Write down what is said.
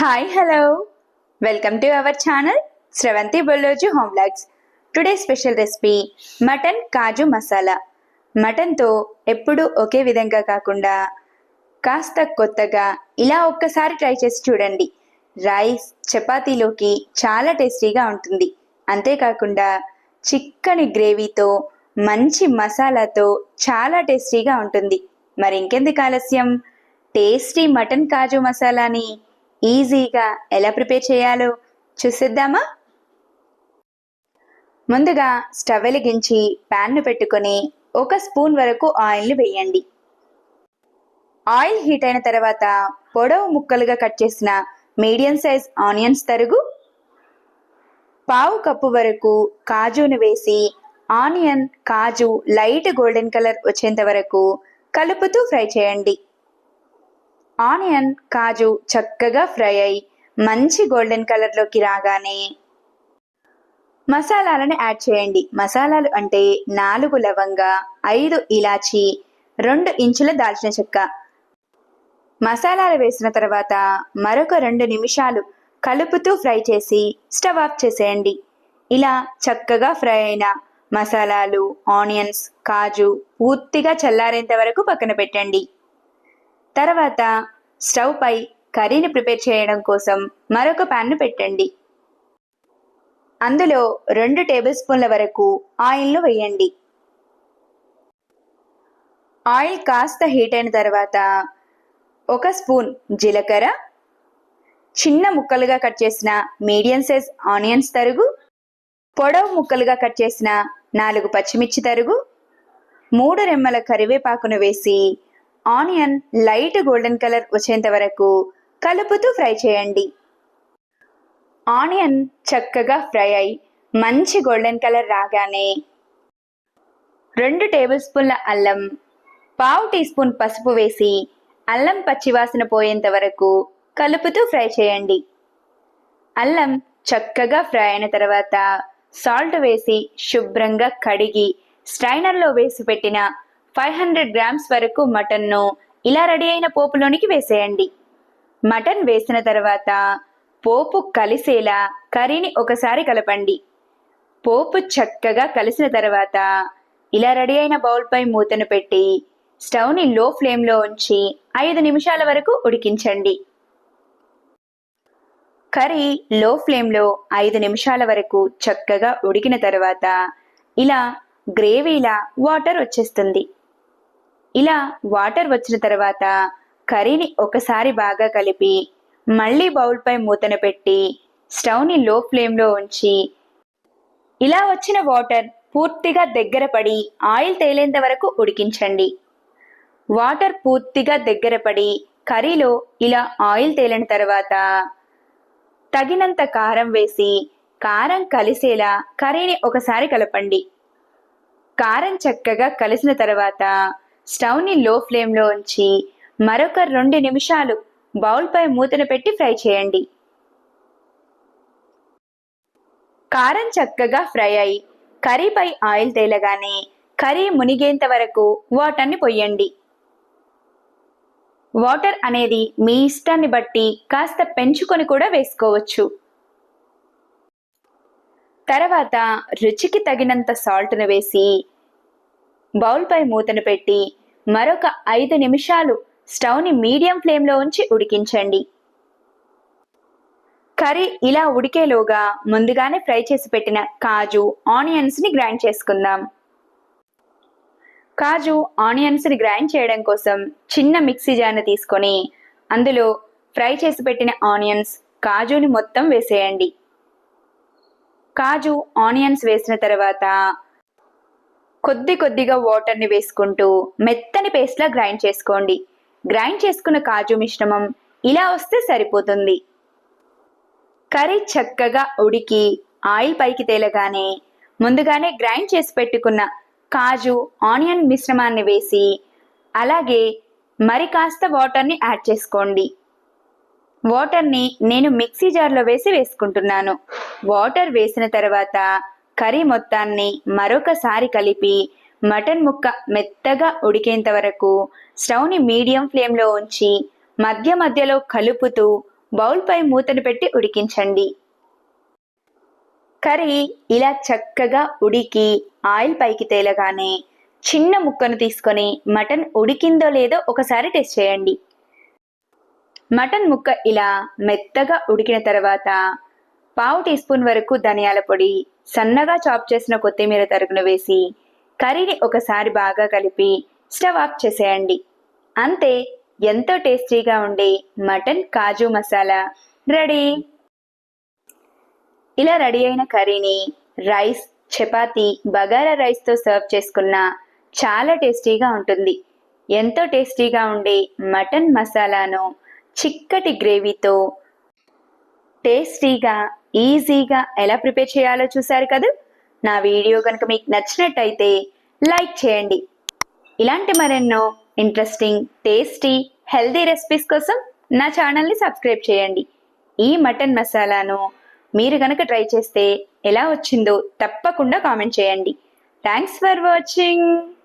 Hi hello welcome to our channel Sravanthi Bolloju home logs today special recipe mutton kaju masala మటన్తో ఎప్పుడూ ఒకే విధంగా కాకుండా కాస్త కొత్తగా ఇలా ఒక్కసారి ట్రై చేసి చూడండి. రైస్ చపాతీలోకి చాలా టేస్టీగా ఉంటుంది. అంతేకాకుండా చిక్కని గ్రేవీతో మంచి మసాలాతో చాలా టేస్టీగా ఉంటుంది. మరి ఇంకెందుకు ఆలస్యం? టేస్టీ మటన్ కాజు మసాలాని ఈజీగా ఎలా ప్రిపేర్ చేయాలో చూసిద్దామా? ముందుగా స్టవ్ వెలిగించి ప్యాన్ను పెట్టుకొని ఒక స్పూన్ వరకు ఆయిల్ని వేయండి. ఆయిల్ హీట్ అయిన తర్వాత పొడవు ముక్కలుగా కట్ చేసిన మీడియం సైజ్ ఆనియన్స్ తరుగు. పావు కప్పు వరకు కాజును వేసి onion kaju light golden colour వచ్చేంత వరకు కలుపుతూ ఫ్రై చేయండి. ఆనియన్ కాజు చక్కగా ఫ్రై అయి మంచి గోల్డెన్ కలర్లోకి రాగానే మసాలాలను యాడ్ చేయండి. మసాలాలు అంటే నాలుగు లవంగ ఐదు ఇలాచి రెండు ఇంచుల దాల్చిన చెక్క. మసాలాలు వేసిన తర్వాత మరొక రెండు నిమిషాలు కలుపుతూ ఫ్రై చేసి స్టవ్ ఆఫ్ చేసేయండి. ఇలా చక్కగా ఫ్రై అయిన మసాలాలు ఆనియన్స్ కాజు పూర్తిగా చల్లారేంత వరకు పక్కన పెట్టండి. తర్వాత స్టవ్ పై కర్రీని ప్రిపేర్ చేయడం కోసం మరొక ప్యాన్ను పెట్టండి. అందులో రెండు టేబుల్ స్పూన్ల వరకు ఆయిల్ను వేయండి. ఆయిల్ కాస్త హీట్ అయిన తర్వాత ఒక స్పూన్ జీలకర్ర చిన్న ముక్కలుగా కట్ చేసిన మీడియం సైజ్ ఆనియన్స్ తరుగు పొడవు ముక్కలుగా కట్ చేసిన నాలుగు పచ్చిమిర్చి తరుగు మూడు రెమ్మల కరివేపాకును వేసి ఆనియన్ లైట్ గోల్డెన్ కలర్ వచ్చేంత వరకు కలుపుతూ ఫ్రై చేయండి. ఆనియన్ చక్కగా ఫ్రై అయి మంచి గోల్డెన్ కలర్ రాగానే రెండు టేబుల్ స్పూన్ల అల్లం పావు టీ స్పూన్ పసుపు వేసి అల్లం పచ్చివాసన పోయేంత వరకు కలుపుతూ ఫ్రై చేయండి. అల్లం చక్కగా ఫ్రై అయిన తర్వాత సాల్ట్ వేసి శుభ్రంగా కడిగి స్ట్రైనర్లో వేసి పెట్టిన ఫైవ్ హండ్రెడ్ గ్రామ్స్ వరకు మటన్ను ఇలా రెడీ అయిన పోపులోనికి వేసేయండి. మటన్ వేసిన తర్వాత పోపు కలిసేలా కర్రీని ఒకసారి కలపండి. పోపు చక్కగా కలిసిన తర్వాత ఇలా రెడీ అయిన బౌల్పై మూతను పెట్టి స్టవ్ని లో ఫ్లేమ్లో ఉంచి ఐదు నిమిషాల వరకు ఉడికించండి. కర్రీ లో ఫ్లేమ్లో ఐదు నిమిషాల వరకు చక్కగా ఉడికిన తర్వాత ఇలా గ్రేవీలా వాటర్ వచ్చేస్తుంది. ఇలా వాటర్ వచ్చిన తర్వాత కర్రీని ఒకసారి బాగా కలిపి మళ్ళీ బౌల్పై మూతన పెట్టి స్టవ్ని లో ఫ్లేమ్లో ఉంచి ఇలా వచ్చిన వాటర్ పూర్తిగా దగ్గర పడి ఆయిల్ తేలేంత వరకు ఉడికించండి. వాటర్ పూర్తిగా దగ్గర పడి కర్రీలో ఇలా ఆయిల్ తేలిన తర్వాత తగినంత కారం వేసి కారం కలిసేలా కర్రీని ఒకసారి కలపండి. కారం చక్కగా కలిసిన తర్వాత స్టవ్ని లో ఫ్లేమ్లో ఉంచి మరొక రెండు నిమిషాలు బౌల్పై మూతను పెట్టి ఫ్రై చేయండి. కారం చక్కగా ఫ్రై అయి కర్రీపై ఆయిల్ తేలగానే కర్రీ మునిగేంత వరకు వాటర్ని పొయ్యండి వాటర్ అనేది మీ ఇష్టాన్ని బట్టి కాస్త పెంచుకొని కూడా వేసుకోవచ్చు. తర్వాత రుచికి తగినంత సాల్ట్ను వేసి బౌల్పై మూతను పెట్టి మరొక ఐదు నిమిషాలు స్టవ్ని మీడియం ఫ్లేమ్లో ఉంచి ఉడికించండి. కర్రీ ఇలా ఉడికేలోగా ముందుగానే ఫ్రై చేసి పెట్టిన కాజు ఆనియన్స్ని గ్రైండ్ చేసుకుందాం. కాజు ఆనియన్స్ని గ్రైండ్ చేయడం కోసం చిన్న మిక్సీ జార్ని తీసుకొని అందులో ఫ్రై చేసి పెట్టిన ఆనియన్స్ కాజుని మొత్తం వేసేయండి. కాజు ఆనియన్స్ వేసిన తర్వాత కొద్ది కొద్దిగా వాటర్ని వేసుకుంటూ మెత్తని పేస్ట్లా గ్రైండ్ చేసుకోండి. గ్రైండ్ చేసుకున్న కాజు మిశ్రమం ఇలా వస్తే సరిపోతుంది. కర్రీ చక్కగా ఉడికి ఆయిల్ పైకి తేలగానే ముందుగానే గ్రైండ్ చేసి పెట్టుకున్న కాజు ఆనియన్ మిశ్రమాన్ని వేసి అలాగే మరి కాస్త వాటర్ని యాడ్ చేసుకోండి. వాటర్ని నేను మిక్సీ జార్లో వేసి వేసుకుంటున్నాను. వాటర్ వేసిన తర్వాత కర్రీ మొత్తాన్ని మరొకసారి కలిపి మటన్ ముక్క మెత్తగా ఉడికేంత వరకు స్టవ్ని మీడియం ఫ్లేమ్లో ఉంచి మధ్య మధ్యలో కలుపుతూ బౌల్పై మూతను పెట్టి ఉడికించండి. కర్రీ ఇలా చక్కగా ఉడికి ఆయిల్ పైకి తేలగానే చిన్న ముక్కను తీసుకొని మటన్ ఉడికిందో లేదో ఒకసారి టెస్ట్ చేయండి. మటన్ ముక్క ఇలా మెత్తగా ఉడికిన తర్వాత పావు టీ స్పూన్ వరకు ధనియాల పొడి సన్నగా చాప్ చేసిన కొత్తిమీర తరుగును వేసి కర్రీని ఒకసారి బాగా కలిపి స్టవ్ ఆఫ్ చేసేయండి. అంతే ఎంతో టేస్టీగా ఉండే మటన్ కాజు మసాలా రెడీ. ఇలా రెడీ అయిన కర్రీని రైస్ చపాతి బగారా రైస్తో సర్వ్ చేసుకున్న చాలా టేస్టీగా ఉంటుంది. ఎంతో టేస్టీగా ఉండే మటన్ మసాలాను చిక్కటి గ్రేవీతో టేస్టీగా ఈజీగా ఎలా ప్రిపేర్ చేయాలో చూశారు కదా? నా వీడియో కనుక మీకు నచ్చినట్టయితే లైక్ చేయండి. ఇలాంటి మరెన్నో ఇంట్రెస్టింగ్ టేస్టీ హెల్దీ రెసిపీస్ కోసం నా ఛానల్ని సబ్స్క్రైబ్ చేయండి. ఈ మటన్ మసాలాను మీరు కనుక ట్రై చేస్తే ఎలా వచ్చిందో తప్పకుండా కామెంట్ చేయండి. Thanks for watching